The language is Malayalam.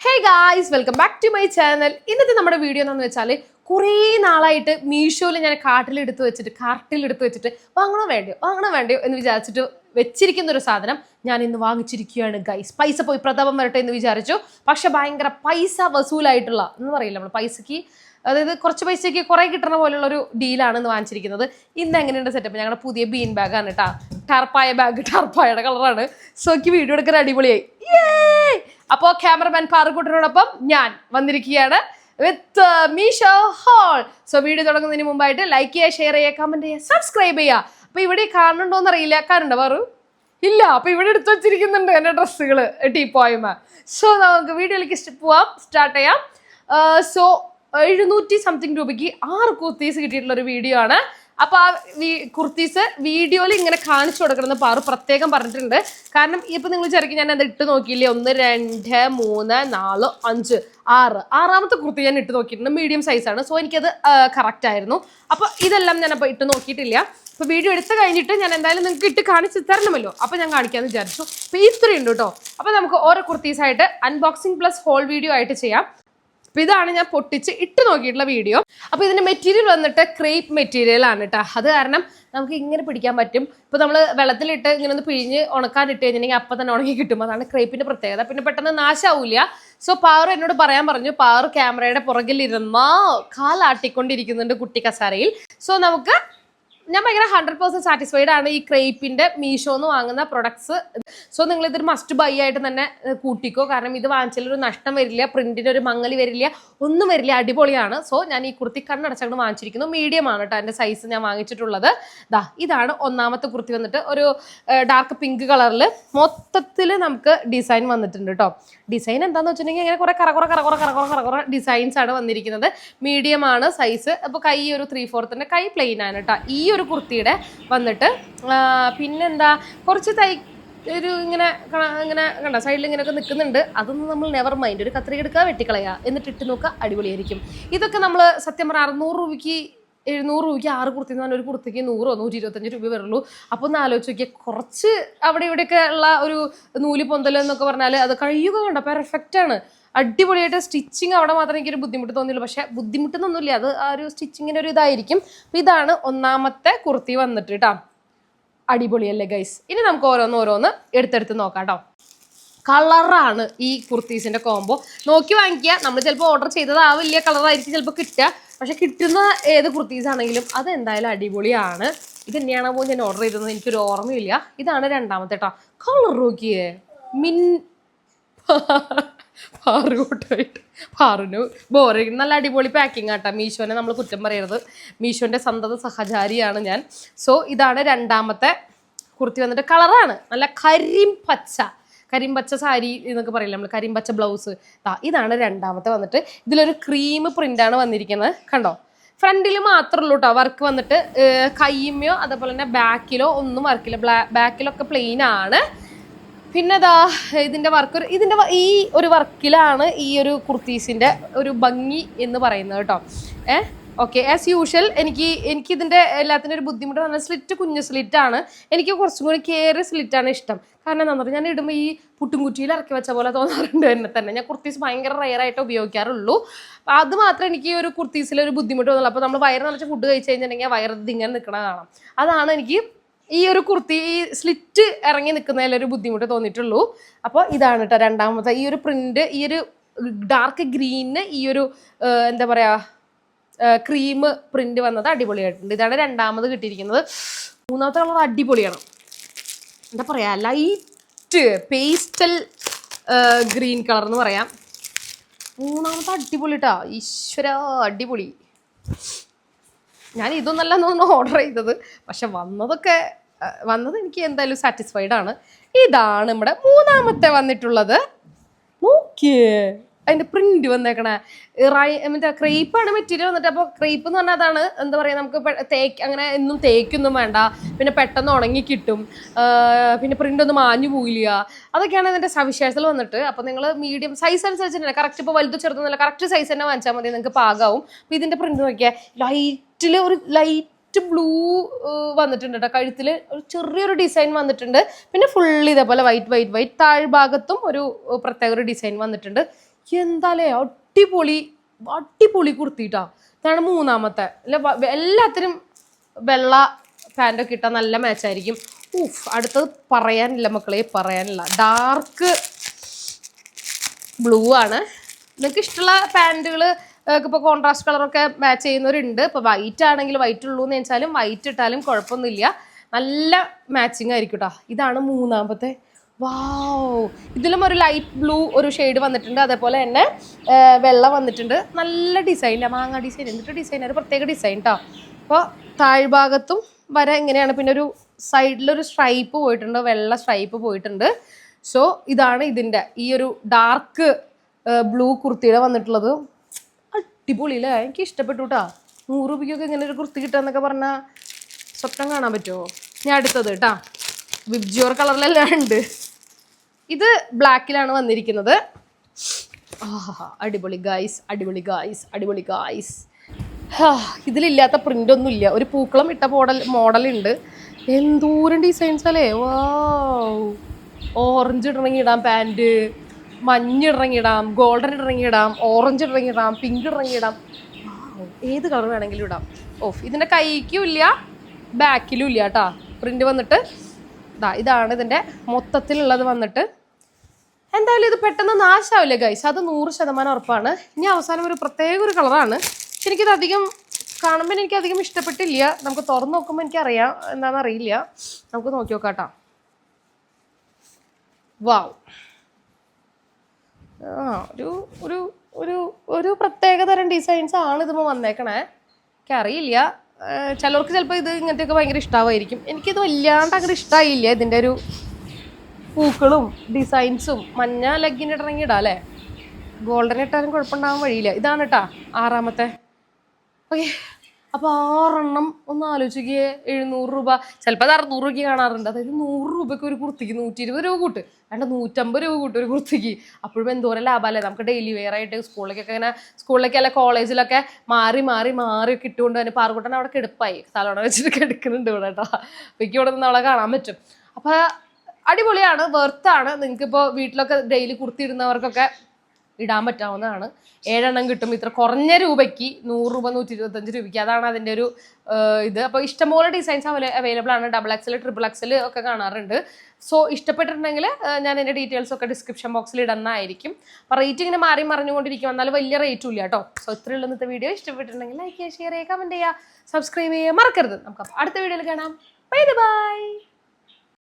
Hey guys welcome back to my channel ഇന്നത്തെ നമ്മുടെ വീഡിയോ എന്താണെന്ന് വെച്ചാൽ കുറേ നാളായിട്ട് മീഷോയിൽ ഞാൻ കാട്ടിലെടുത്ത് വെച്ചിട്ട് കാർട്ടിലെടുത്ത് വെച്ചിട്ട് വാങ്ങണോ വേണ്ടയോ? വാങ്ങണോ വേണ്ടയോ എന്ന് വിചാരിച്ചിട്ട് വെച്ചിരിക്കുന്ന ഒരു സാധനം ഞാൻ ഇന്ന് വാങ്ങിച്ചിരിക്കുകയാണ് ഗൈസ് പൈസ പോയി പ്രതാപം വരട്ടെ എന്ന് വിചാരിച്ചു. പക്ഷെ ഭയങ്കര പൈസ വസൂലായിട്ടുള്ള എന്ന് പറയില്ല നമ്മൾ പൈസക്ക് അതായത് കുറച്ച് പൈസയ്ക്ക് കുറേ കിട്ടണ പോലുള്ള ഒരു ഡീലാണ് ഇന്ന് വാങ്ങിച്ചിരിക്കുന്നത്. ഇന്ന് എങ്ങനെയുണ്ട് സെറ്റപ്പ് ഞങ്ങളുടെ പുതിയ ബീൻ ബാഗാണ് കേട്ടോ ടർപ്പായ ബാഗ് ടർപ്പായുടെ കളറാണ് സോക്ക് വീഡിയോ എടുക്കാൻ അടിപൊളിയായി. അപ്പോൾ ക്യാമറമാൻ പാറക്കൂട്ടനോടൊപ്പം ഞാൻ വന്നിരിക്കുകയാണ് with Meesho haul. So video തുടങ്ങുന്നതിന് മുമ്പായിട്ട് ലൈക്ക് ചെയ്യുക ഷെയർ ചെയ്യുക കമന്റ് ചെയ്യുക സബ്സ്ക്രൈബ് ചെയ്യുക. അപ്പോൾ ഇവിടെ കാണുന്നുണ്ടോന്ന് അറിയില്ല. കാണുണ്ടോ പാറു? ഇല്ല. അപ്പൊ ഇവിടെ എടുത്തു വെച്ചിരിക്കുന്നുണ്ട് എന്റെ ഡ്രസ്സുകൾ ടീപ്പോയ്മ സോ നമുക്ക് വീഡിയോയിലേക്ക് പോവാം. സ്റ്റാർട്ട് ചെയ്യാം. സോ എഴുന്നൂറ്റി സംതിങ് രൂപയ്ക്ക് ആറ് കുർത്തീസ് കിട്ടിയിട്ടുള്ള ഒരു വീഡിയോ ആണ്. അപ്പൊ ആ കുർത്തീസ് വീഡിയോയിൽ ഇങ്ങനെ കാണിച്ചു കൊടുക്കണം എന്ന് പാറു പ്രത്യേകം പറഞ്ഞിട്ടുണ്ട്. കാരണം ഇപ്പൊ നിങ്ങൾ ചെറുക്കി ഞാൻ അത് ഇട്ട് നോക്കിയില്ലേ? ഒന്ന് രണ്ട് മൂന്ന് നാല് അഞ്ച് ആറ്. ആറാമത്തെ കുർത്തി ഞാൻ ഇട്ട് നോക്കിയിട്ടുണ്ട്. മീഡിയം സൈസാണ് സോ എനിക്കത് കറക്റ്റ് ആയിരുന്നു. അപ്പൊ ഇതെല്ലാം ഞാൻ അപ്പോൾ ഇട്ട് നോക്കിയിട്ടില്ല. അപ്പൊ വീഡിയോ എടുത്ത് കഴിഞ്ഞിട്ട് ഞാൻ എന്തായാലും നിങ്ങൾക്ക് ഇട്ട് കാണിച്ച് തരണമല്ലോ. അപ്പൊ ഞാൻ കാണിക്കാന്ന് വിചാരിച്ചു. അപ്പൊ ഇത്രയുണ്ട് കേട്ടോ അപ്പൊ നമുക്ക് ഓരോ കുർത്തീസ് ആയിട്ട് അൺബോക്സിംഗ് പ്ലസ് ഹോൾ വീഡിയോ ആയിട്ട് ചെയ്യാം. അപ്പൊ ഇതാണ് ഞാൻ പൊട്ടിച്ച് ഇട്ട് നോക്കിയിട്ടുള്ള വീഡിയോ അപ്പൊ ഇതിന്റെ മെറ്റീരിയൽ വന്നിട്ട് ക്രേപ്പ് മെറ്റീരിയൽ ആണ് കേട്ടോ അത് കാരണം നമുക്ക് ഇങ്ങനെ പിടിക്കാൻ പറ്റും. ഇപ്പൊ നമ്മൾ വെള്ളത്തിലിട്ട് ഇങ്ങനെ ഒന്ന് പിഴിഞ്ഞ് ഉണക്കാൻ ഇട്ട് കഴിഞ്ഞിട്ടുണ്ടെങ്കിൽ അപ്പൊ തന്നെ ഉണങ്ങി കിട്ടും. അതാണ് ക്രേപ്പിന്റെ പ്രത്യേകത. പിന്നെ പെട്ടെന്ന് നാശാവൂല സോ പവർ എന്നോട് പറയാൻ പറഞ്ഞു പവർ ക്യാമറയുടെ പുറകിലിരുന്ന കാലാട്ടിക്കൊണ്ടിരിക്കുന്നുണ്ട് കുട്ടി കസാരയിൽ. സോ നമുക്ക് ഞാൻ ഭയങ്കര ഹൺഡ്രഡ് പെർസെന്റ് സാറ്റിസ്ഫൈഡ് ആണ് ഈ ക്രേപ്പിന്റെ മീഷോ എന്ന് വാങ്ങുന്ന പ്രൊഡക്ട്സ് സോ നിങ്ങൾ ഇതൊരു മസ്റ്റ് ബൈ ആയിട്ട് തന്നെ കൂട്ടിക്കോ. കാരണം ഇത് വാങ്ങിച്ചാൽ ഒരു നഷ്ടം വരില്ല പ്രിന്റിന് ഒരു മങ്ങൽ വരില്ല ഒന്നും വരില്ല അടിപൊളിയാണ്. സോ ഞാൻ ഈ കുർത്തി കണ്ണടച്ചങ്ങ് വാങ്ങിച്ചിരിക്കുന്നു. മീഡിയം ആണ് കേട്ടോ എന്റെ സൈസ് ഞാൻ വാങ്ങിച്ചിട്ടുള്ളത്. ദാ ഇതാണ് ഒന്നാമത്തെ കുർത്തി വന്നിട്ട്. ഒരു ഡാർക്ക് പിങ്ക് കളറിൽ മൊത്തത്തിൽ നമുക്ക് ഡിസൈൻ വന്നിട്ടുണ്ട് കേട്ടോ ഡിസൈൻ എന്താണെന്ന് വെച്ചിട്ടുണ്ടെങ്കിൽ ഇങ്ങനെ കുറെ കറകുറ കറകുറ കറകുറ കറകുറ ഡിസൈൻസ് ആണ് വന്നിരിക്കുന്നത്. മീഡിയം ആണ് സൈസ് അപ്പോൾ കൈ ഒരു ത്രീ ഫോർത്തിന്റെ കൈ പ്ലെയിൻ ആണ് കേട്ടോ ഈ ഒരു കുർത്തിയുടെ വന്നിട്ട്. പിന്നെന്താ കുറച്ച് തൈ ഒരു ഇങ്ങനെ ഇങ്ങനെ കണ്ട സൈഡിൽ ഇങ്ങനെയൊക്കെ നിൽക്കുന്നുണ്ട്. അതൊന്നും നമ്മൾ നെവർ മൈൻഡ് ഒരു കത്രിക എടുക്കുക വെട്ടിക്കളയുക എന്നിട്ട് ഇട്ട് നോക്കുക അടിപൊളിയായിരിക്കും. ഇതൊക്കെ നമ്മൾ സത്യം പറഞ്ഞാൽ അറുന്നൂറ് രൂപയ്ക്ക് എഴുന്നൂറ് രൂപയ്ക്ക് ആറ് കുർത്തി എന്ന് പറഞ്ഞാൽ ഒരു കുർത്തിക്ക് നൂറോ നൂറ്റി ഇരുപത്തഞ്ച് രൂപ വരുള്ളൂ. അപ്പോൾ ഒന്ന് ആലോചിച്ച് നോക്കിയാൽ കുറച്ച് അവിടെ ഇവിടെയൊക്കെ ഉള്ള ഒരു നൂൽ പൊന്തൽ എന്നൊക്കെ പറഞ്ഞാൽ അത് കഴിയുക കണ്ട പെർഫെക്റ്റ് ആണ്. അടിപൊളിയായിട്ട് സ്റ്റിച്ചിങ് അവിടെ മാത്രം എനിക്കൊരു ബുദ്ധിമുട്ട് തോന്നിയുള്ളൂ പക്ഷേ ബുദ്ധിമുട്ടൊന്നുമില്ല. അത് ആ ഒരു സ്റ്റിച്ചിങ്ങിന്റെ ഒരു ഇതായിരിക്കും. അപ്പോൾ ഇതാണ് ഒന്നാമത്തെ കുർത്തി വന്നിട്ട് കേട്ടോ അടിപൊളിയല്ലേ ഗൈസ് ഇനി നമുക്ക് ഓരോന്ന് ഓരോന്ന് എടുത്തെടുത്ത് നോക്കാം കേട്ടോ കളറാണ് ഈ കുർത്തീസിന്റെ കോംബോ നോക്കി വാങ്ങിക്കുക. നമ്മൾ ചിലപ്പോൾ ഓർഡർ ചെയ്തതാവില്ല കളറായിരിക്കും ചിലപ്പോൾ കിട്ടുക. പക്ഷെ കിട്ടുന്ന ഏത് കുർത്തീസ് ആണെങ്കിലും അത് എന്തായാലും അടിപൊളിയാണ്. ഇത് തന്നെയാണോ പോലും ഞാൻ ഓർഡർ ചെയ്തതെന്ന് എനിക്കൊരു ഓർമ്മയില്ല. ഇതാണ് രണ്ടാമത്തെ കേട്ടോ കളർ നോക്കിയേ. മിൻ പാറുകൂട്ടായിട്ട് പാറിന് ബോറിങ് നല്ല അടിപൊളി പാക്കിംഗ് ആട്ടാ. മീഷോനെ നമ്മൾ കുറ്റം പറയരുത്. മീഷോന്റെ സന്തത സഹചാരിയാണ് ഞാൻ. സോ ഇതാണ് രണ്ടാമത്തെ കുർത്തി വന്നിട്ട് കളറാണ്. നല്ല കരിം കരിമ്പച്ച കരിമ്പച്ച സാരി എന്നൊക്കെ പറയില്ല നമ്മൾ കരിമ്പച്ച ബ്ലൗസ് ഇതാണ് രണ്ടാമത്തെ വന്നിട്ട്. ഇതിലൊരു ക്രീം പ്രിന്റാണ് വന്നിരിക്കുന്നത്. കണ്ടോ? ഫ്രണ്ടിൽ മാത്രമേ ഉള്ളൂ കേട്ടോ വർക്ക് വന്നിട്ട് കയ്യുമ്മയോ അതേപോലെ തന്നെ ബാക്കിലോ ഒന്നും വർക്കില്ല ബാക്കിലൊക്കെ പ്ലെയിൻ ആണ്. പിന്നെ അതാ ഇതിന്റെ വർക്ക് ഇതിന്റെ ഈ ഒരു വർക്കിലാണ് ഈ ഒരു കുർത്തീസിന്റെ ഒരു ഭംഗി എന്ന് പറയുന്നത് കേട്ടോ. ഏഹ് ഓക്കെ ആസ് യൂഷ്വൽ എനിക്ക് എനിക്ക് ഇതിന്റെ എല്ലാത്തിനും ഒരു ബുദ്ധിമുട്ട് പറഞ്ഞാൽ സ്ലിറ്റ് കുഞ്ഞു സ്ലിറ്റ് ആണ്. എനിക്ക് കുറച്ചും കൂടി കയറിയ സ്ലിറ്റ് ആണ് ഇഷ്ടം. കാരണം എന്താ പറയുക ഞാൻ ഇടുമ്പോൾ ഈ പുട്ടുംകുറ്റിയിൽ ഇറക്കി വെച്ച പോലെ തോന്നാറുണ്ട് എന്നെ തന്നെ. ഞാൻ കുർത്തീസ് ഭയങ്കര റയറായിട്ട് ഉപയോഗിക്കാറുള്ളൂ. അപ്പോൾ അത് മാത്രം എനിക്ക് ഈ ഒരു കുർത്തീസിൽ ഒരു ബുദ്ധിമുട്ട് തോന്നുള്ളൂ. അപ്പോൾ നമ്മൾ വയറ് നിറച്ച് ഫുഡ് കഴിച്ച് കഴിഞ്ഞിട്ടുണ്ടെങ്കിൽ വയറ് ഇതിങ്ങനെ നിൽക്കണ കാണാം. അതാണ് എനിക്ക് ഈ ഒരു കുർത്തി ഈ സ്ലിറ്റ് ഇറങ്ങി നിൽക്കുന്നതിൽ ഒരു ബുദ്ധിമുട്ട് തോന്നിയിട്ടുള്ളൂ. അപ്പോൾ ഇതാണ് കേട്ടോ രണ്ടാമത്തെ ഈ ഒരു പ്രിന്റ് ഈ ഒരു ഡാർക്ക് ഗ്രീനിന് ഈ ഒരു എന്താ പറയാ ക്രീം പ്രിന്റ് വന്നത് അടിപൊളിയായിട്ടുണ്ട്. ഇതാണ് രണ്ടാമത് കിട്ടിയിരിക്കുന്നത്. മൂന്നാമത്തെ കളർ അടിപൊളിയാണ്. എന്താ പറയാ ലൈറ്റ് പേസ്റ്റൽ ഗ്രീൻ കളർ എന്ന് പറയാം. മൂന്നാമത്തെ അടിപൊളി കേട്ടോ ഈശ്വര അടിപൊളി. ഞാൻ ഇതൊന്നല്ല തോന്നുന്നു ഓർഡർ ചെയ്തത്. പക്ഷെ വന്നതൊക്കെ വന്നത് എനിക്ക് എന്തായാലും സാറ്റിസ്ഫൈഡ് ആണ്. ഇതാണ് നമ്മുടെ മൂന്നാമത്തെ വന്നിട്ടുള്ളത്. നോക്കിയേ അതിന്റെ പ്രിന്റ് വന്നേക്കണേ. റൈ മറ്റേ ക്രേപ്പാണ് മെറ്റീരിയൽ വന്നിട്ട്. അപ്പോൾ ക്രേപ്പ് എന്ന് പറഞ്ഞാൽ അതാണ് എന്താ പറയുക നമുക്ക് തേക്ക് അങ്ങനെ എന്നും തേക്കൊന്നും വേണ്ട. പിന്നെ പെട്ടെന്ന് ഉണങ്ങി കിട്ടും. പിന്നെ പ്രിന്റ് ഒന്നും മാഞ്ഞു പോയില്ല അതൊക്കെയാണ് ഇതിന്റെ സവിശേഷതകൾ വന്നിട്ട്. അപ്പോൾ നിങ്ങൾ മീഡിയം സൈസ് അനുസരിച്ച് തന്നെ കറക്റ്റ് ഇപ്പോൾ വലുത് ചെറുതെന്നല്ല കറക്റ്റ് സൈസ് തന്നെ വാങ്ങിച്ചാൽ മതി നിങ്ങൾക്ക് പാകാവും. അപ്പോൾ ഇതിന്റെ പ്രിന്റ് നോക്കിയാൽ ലൈറ്റിൽ ഒരു ലൈറ്റ് ബ്ലൂ വന്നിട്ടുണ്ട് കേട്ടോ കഴുത്തിൽ ഒരു ചെറിയൊരു ഡിസൈൻ വന്നിട്ടുണ്ട്. പിന്നെ ഫുള്ള് ഇതേപോലെ വൈറ്റ് വൈറ്റ് വൈറ്റ് താഴ്ഭാഗത്തും ഒരു പ്രത്യേക ഒരു ഡിസൈൻ വന്നിട്ടുണ്ട്. എന്താലേ അടിപൊളി അടിപൊളി കുർത്തിട്ടാ ഇതാണ് മൂന്നാമത്തെ. അല്ല എല്ലാത്തിനും വെള്ള പാന്റൊക്കെ ഇട്ടാൽ നല്ല മാച്ചായിരിക്കും ഊഫ് അടുത്തത് പറയാനില്ല മക്കളെ പറയാനില്ല. ഡാർക്ക് ബ്ലൂ ആണ്. നിങ്ങൾക്ക് ഇഷ്ടമുള്ള പാന്റുകൾ ഇപ്പോൾ കോൺട്രാസ്റ്റ് കളറൊക്കെ മാച്ച് ചെയ്യുന്നവരുണ്ട്. ഇപ്പോൾ വൈറ്റ് ആണെങ്കിൽ വൈറ്റ് ഉള്ളൂ എന്ന് വെച്ചാലും വൈറ്റ് ഇട്ടാലും കുഴപ്പമൊന്നുമില്ല. നല്ല മാച്ചിങ് ആയിരിക്കും കേട്ടോ ഇതാണ് മൂന്നാമത്തെ. വാവ് ഇതിലും ഒരു ലൈറ്റ് ബ്ലൂ ഒരു ഷെയ്ഡ് വന്നിട്ടുണ്ട്. അതേപോലെ തന്നെ വെള്ളം വന്നിട്ടുണ്ട്. നല്ല ഡിസൈനില്ല മാങ്ങ ഡിസൈൻ എന്നിട്ട് ഡിസൈൻ ഒരു പ്രത്യേക ഡിസൈൻ കേട്ടോ അപ്പോൾ താഴ്ഭാഗത്തും വരെ ഇങ്ങനെയാണ് പിന്നെ ഒരു സൈഡിലൊരു സ്ട്രൈപ്പ് പോയിട്ടുണ്ട്. വെള്ള സ്ട്രൈപ്പ് പോയിട്ടുണ്ട്. സോ ഇതാണ് ഇതിന്റെ ഈ ഒരു ഡാർക്ക് ബ്ലൂ കുർത്തിയുടെ വന്നിട്ടുള്ളത്. അടിപൊളിയില്ലേ? എനിക്ക് ഇഷ്ടപ്പെട്ടു കേട്ടോ നൂറ് രൂപയ്ക്കൊക്കെ ഇങ്ങനെ ഒരു കുർത്തി കിട്ടുക പറഞ്ഞാൽ സ്വപ്നം കാണാൻ പറ്റുമോ ഞാൻ അടുത്തത് കേട്ടാ വിബ്ജിയോർ കളറിലെല്ലാം ഉണ്ട്. ഇത് ബ്ലാക്കിലാണ് വന്നിരിക്കുന്നത്. അടിപൊളി ഗായ്സ് അടിപൊളി ഗായ്സ് അടിപൊളി ഗായ്സ് ഇതിലില്ലാത്ത പ്രിന്റ് ഒന്നും ഇല്ല. ഒരു പൂക്കളം ഇട്ട മോഡൽ മോഡലുണ്ട് എന്തോരം ഡിസൈൻസ് അല്ലേ? വാ ഓറഞ്ച് ഇടണമെങ്കിൽ ഇടാം പാന്റ് മഞ്ഞ ഇടണമെങ്കിൽ ഇടാം ഗോൾഡൻ ഇറങ്ങിയിടാം ഓറഞ്ച് ഇറങ്ങിയിടാം പിങ്ക് ഇറങ്ങിയിടാം. ഏത് കളർ വേണമെങ്കിലും ഇടാം. ഓഫ് ഇതിന്റെ കൈക്കും ഇല്ല ബാക്കിലും ഇല്ല കേട്ടാ പ്രിന്റ് വന്നിട്ട് ഇതാ ഇതാണ് ഇതിന്റെ മൊത്തത്തിലുള്ളത് വന്നിട്ട്. എന്തായാലും ഇത് പെട്ടെന്ന് നാശാവില്ല ഗൈസ് അത് നൂറ് ശതമാനം ഉറപ്പാണ്. ഇനി അവസാനം ഒരു പ്രത്യേക ഒരു കളറാണ് എനിക്കിത് അധികം കാണുമ്പോൾ എനിക്ക് അധികം ഇഷ്ടപ്പെട്ടില്ല. നമുക്ക് തുറന്ന് നോക്കുമ്പോൾ എനിക്കറിയാം എന്താണെന്ന് അറിയില്ല. നമുക്ക് നോക്കി നോക്കാം കേട്ടോ വാവ് ഒരു ഒരു ഒരു ഒരു പ്രത്യേക തരം ഡിസൈൻസ് ആണ് ഇതിപ്പോൾ വന്നേക്കണേ. എനിക്കറിയില്ല. ചിലർക്ക് ചിലപ്പോൾ ഇത് ഇങ്ങനത്തെയൊക്കെ ഭയങ്കര ഇഷ്ടമായിരിക്കും എനിക്കിത് വല്ലാണ്ട് അങ്ങനെ ഇഷ്ടമായില്ല ഇതിന്റെ ഒരു പൂക്കളും ഡിസൈൻസും മഞ്ഞ ലെഗിന് ഇടണമെങ്കിൽ ഇടാം അല്ലേ? ഗോൾഡൻ ഇട്ടാലും കുഴപ്പമുണ്ടാകാൻ വഴിയില്ല. ഇതാണ് കേട്ടാ ആറാമത്തെ. ഓക്കെ അപ്പോൾ ആറെണ്ണം ഒന്ന് ആലോചിക്കുക എഴുന്നൂറ് രൂപ. ചിലപ്പോൾ അത് അറുന്നൂറ് രൂപയ്ക്ക് കാണാറുണ്ട്. അതായത് നൂറ് രൂപയ്ക്ക് ഒരു കുർത്തിക്ക് നൂറ്റി ഇരുപത് രൂപ കൂട്ട്. വേണ്ട നൂറ്റമ്പത് രൂപ കൂട്ട് ഒരു കുർത്തിക്ക്. അപ്പോഴും എന്തോരം ലാഭമല്ലേ? നമുക്ക് ഡെയിലി വെയർ ആയിട്ട് സ്കൂളിലേക്കൊക്കെ ഇങ്ങനെ സ്കൂളിലേക്ക് അല്ല കോളേജിലൊക്കെ മാറി മാറി മാറി ഒക്കെ ഇട്ടുകൊണ്ട് തന്നെ പാറുകുട്ടൻ അവിടെ കിടപ്പായി. തലോണ വെച്ചിട്ട് കിടക്കുന്നുണ്ട് ഇവിടെ കേട്ടോ. അപ്പോൾ എനിക്ക് ഇവിടെ നിന്ന് അവളെ കാണാൻ പറ്റും. അപ്പോൾ അടിപൊളിയാണ് വെർത്താണ് നിങ്ങൾക്കിപ്പോൾ വീട്ടിലൊക്കെ ഡെയിലി കുർത്തി ഇടുന്നവർക്കൊക്കെ ഇടാൻ പറ്റാവുന്നതാണ്. ഏഴെണ്ണം കിട്ടും. ഇത്ര കുറഞ്ഞ രൂപയ്ക്ക് നൂറ് രൂപ നൂറ്റി ഇരുപത്തഞ്ച് രൂപയ്ക്ക് അതാണ് അതിന്റെ ഒരു ഇത്. അപ്പോൾ ഇഷ്ടംപോലെ ഡിസൈൻസ് അവൈലബിൾ ആണ്. ഡബിൾ എക്സൽ ട്രിപ്പിൾ എക്സൽ ഒക്കെ കാണാറുണ്ട്. സോ ഇഷ്ടപ്പെട്ടിട്ടുണ്ടെങ്കിൽ ഞാൻ എന്റെ ഡീറ്റെയിൽസ് ഒക്കെ ഡിസ്ക്രിപ്ഷൻ ബോക്സിൽ ഇടുന്നതായിരിക്കും. അപ്പോൾ റേറ്റ് ഇങ്ങനെ മാറി മറിഞ്ഞുകൊണ്ടിരിക്കും. എന്നാലും വലിയ റേറ്റും ഇല്ല കേട്ടോ. സോ ഇത്രയുള്ള ഇന്നത്തെ വീഡിയോ ഇഷ്ടപ്പെട്ടിട്ടുണ്ടെങ്കിൽ ലൈക്ക് ചെയ്യുക ഷെയർ ചെയ്യുക കമന്റ് ചെയ്യുക സബ്സ്ക്രൈബ് ചെയ്യുക. മറക്കരുത്. നമുക്ക് അടുത്ത വീഡിയോയിൽ കാണാം. Bye bye